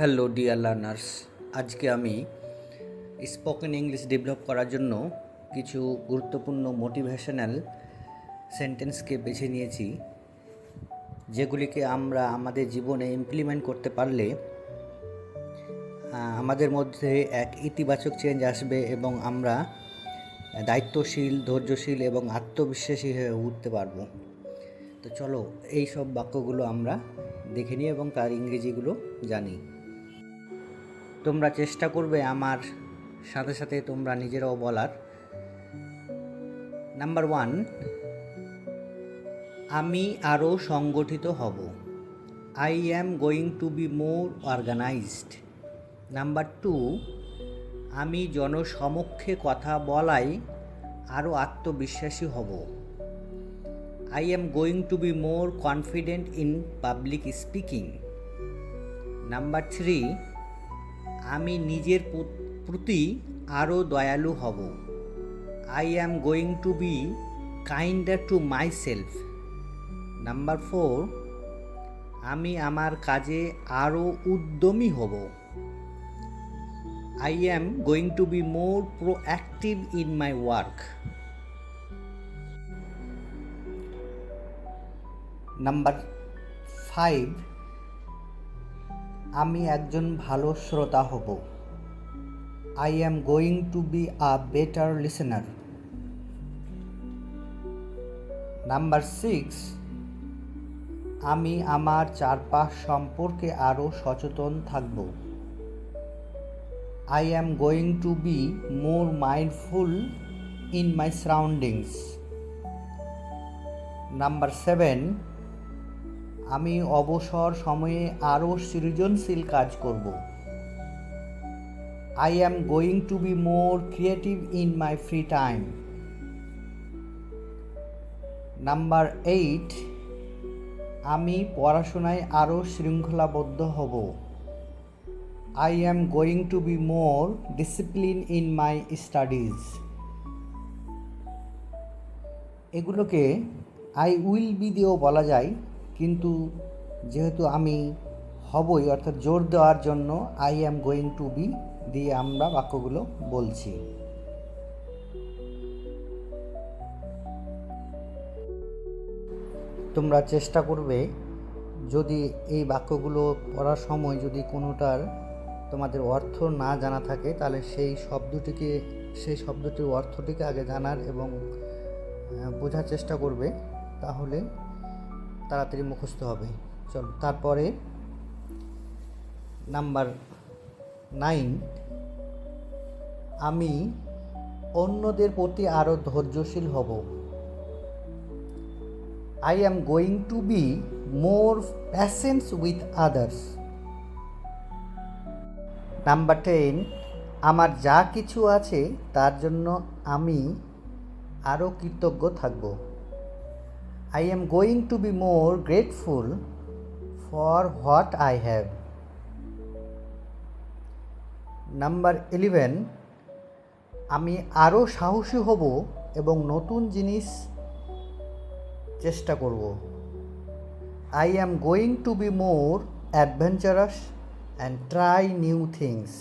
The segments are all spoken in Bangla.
হ্যালো ডিয়ার লার্নার্স, আজকে আমি স্পোকেন ইংলিশ ডেভেলপ করার জন্য কিছু গুরুত্বপূর্ণ মোটিভেশনাল সেন্টেন্সকে বেছে নিয়েছি, যেগুলিকে আমরা আমাদের জীবনে ইমপ্লিমেন্ট করতে পারলে আমাদের মধ্যে এক ইতিবাচক চেঞ্জ আসবে এবং আমরা দায়িত্বশীল, ধৈর্যশীল এবং আত্মবিশ্বাসী হয়ে উঠতে পারব। তো চলো, এই সব বাক্যগুলো আমরা দেখে নিই এবং তার ইংরেজিগুলো জানি। তোমরা চেষ্টা করবে আমার সাথে সাথে তোমরা নিজেরাও বলার। নাম্বার ওয়ান আমি আরও সংগঠিত হব। I am going to be more organized number two আমি জনসমক্ষে কথা বলাই আরও আত্মবিশ্বাসী হব। I am going to be more confident in public speaking number three আমি নিজের প্রতি আরও দয়ালু হব। I am going to be kinder to myself number four আমি আমার কাজে আরও উদ্যমী হব। I am going to be more proactive in my work number five আমি একজন ভালো শ্রোতা হব। I am going to be a better listener number six আমি আমার চারপাশ সম্পর্কে আরও সচেতন থাকব। I am going to be more mindful in my surroundings number seven আমি অবসর সময়ে আরও সৃজনশীল কাজ করব। I am going to be more creative in my free time number eight আমি পড়াশোনায় আরও শৃঙ্খলাবদ্ধ হব। I am going to be more discipline in my studies এগুলোকে আই উইল বি দিয়েও বলা যায় কিন্তু যেহেতু আমি হবই, অর্থাৎ জোর দেওয়ার জন্য I am going to be দিয়ে আমরা বাক্যগুলো বলছি। তোমরা চেষ্টা করবে যদি এই বাক্যগুলো পড়ার সময় যদি কোনোটার তোমাদের অর্থ না জানা থাকে, তাহলে সেই শব্দটিকে, সেই শব্দটির অর্থটিকে আগে জানার এবং বোঝার চেষ্টা করবে। তাহলে তাড়াতাড়ি মুখস্থ হবে। চলো, তারপরে নাম্বার নাইন, আমি অন্যদের প্রতি আরও ধৈর্যশীল হব। I am going to be more patience with others number ten, আমার যা কিছু আছে তার জন্য আমি আরও কৃতজ্ঞ থাকব। I am going to be more grateful for what I have number eleven আমি আরও সাহসী হব এবং নতুন জিনিস চেষ্টা করব। I am going to be more adventurous and try new things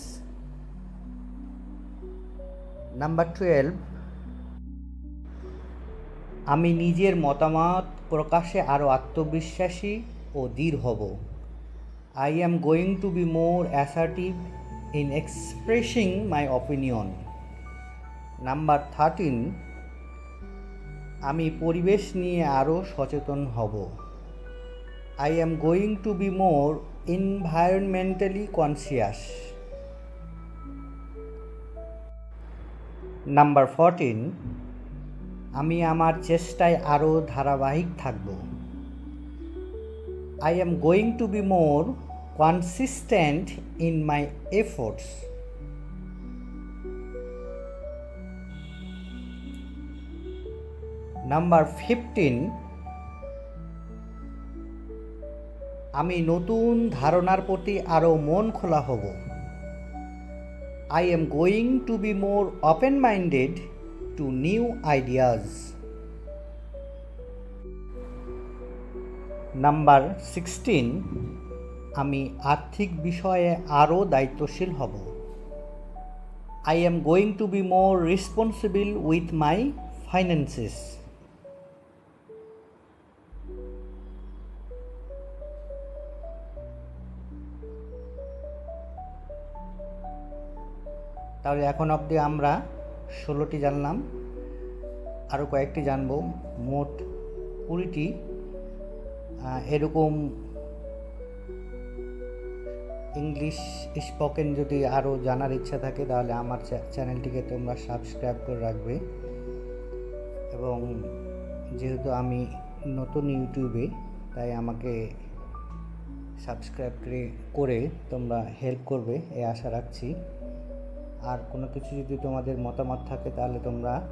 number twelve আমি নিজের মতামত প্রকাশে আরও আত্মবিশ্বাসী ও দৃঢ় হব। I am going to be more assertive in expressing my opinion number thirteen আমি পরিবেশ নিয়ে আরও সচেতন হব। I am going to be more environmentally conscious number fourteen আমি আমার চেষ্টায় আরও ধারাবাহিক থাকব। I am going to be more consistent in my efforts number fifteen আমি নতুন ধারণার প্রতি আরও মন খোলা হব। I am going to be more open minded to new ideas number sixteen আমি আর্থিক বিষয়ে আরও দায়িত্বশীল হব। I am going to be more responsible with my finances তাহলে এখন অবধি আমরা ষোলোটি জানলাম আরও কয়েকটি জানব। মোট কুড়িটি। এরকম ইংলিশ স্পোকেন যদি আরও জানার ইচ্ছা থাকে, তাহলে আমার চ্যা- চ্যানেলটিকে তোমরা সাবস্ক্রাইব করে রাখবে। এবং যেহেতু আমি নতুন ইউটিউবে, তাই আমাকে সাবস্ক্রাইব করে- করে তোমরা হেল্প করবে, এ আশা রাখছি। আর কোনো কিছু যদি তোমাদের মতামত থাকে তাহলে তোমরা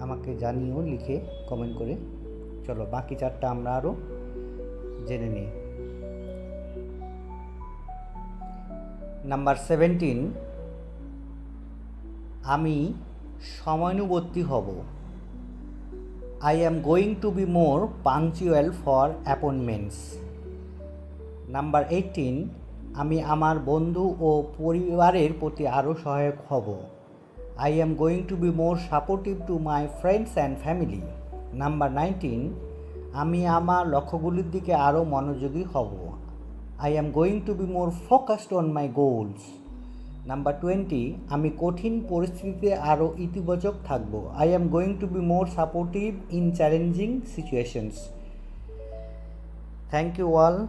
আমাকে জানিও, লিখে কমেন্ট করে। চলো, বাকি চারটা আমরা আরও জেনে নিই। নাম্বার সেভেন্টিন আমি সময়ানুবর্তী হব। I am going to be more punctual for appointments number eighteen আমি আমার বন্ধু ও পরিবারের প্রতি আরও সহায়ক হব। I am going to be more supportive to my friends and family number nineteen আমি আমার লক্ষ্যগুলির দিকে আরও মনোযোগী হব। I am going to be more focused on my goals number twenty আমি কঠিন পরিস্থিতিতে আরও ইতিবাচক থাকব। I am going to be more supportive in challenging situations thank you all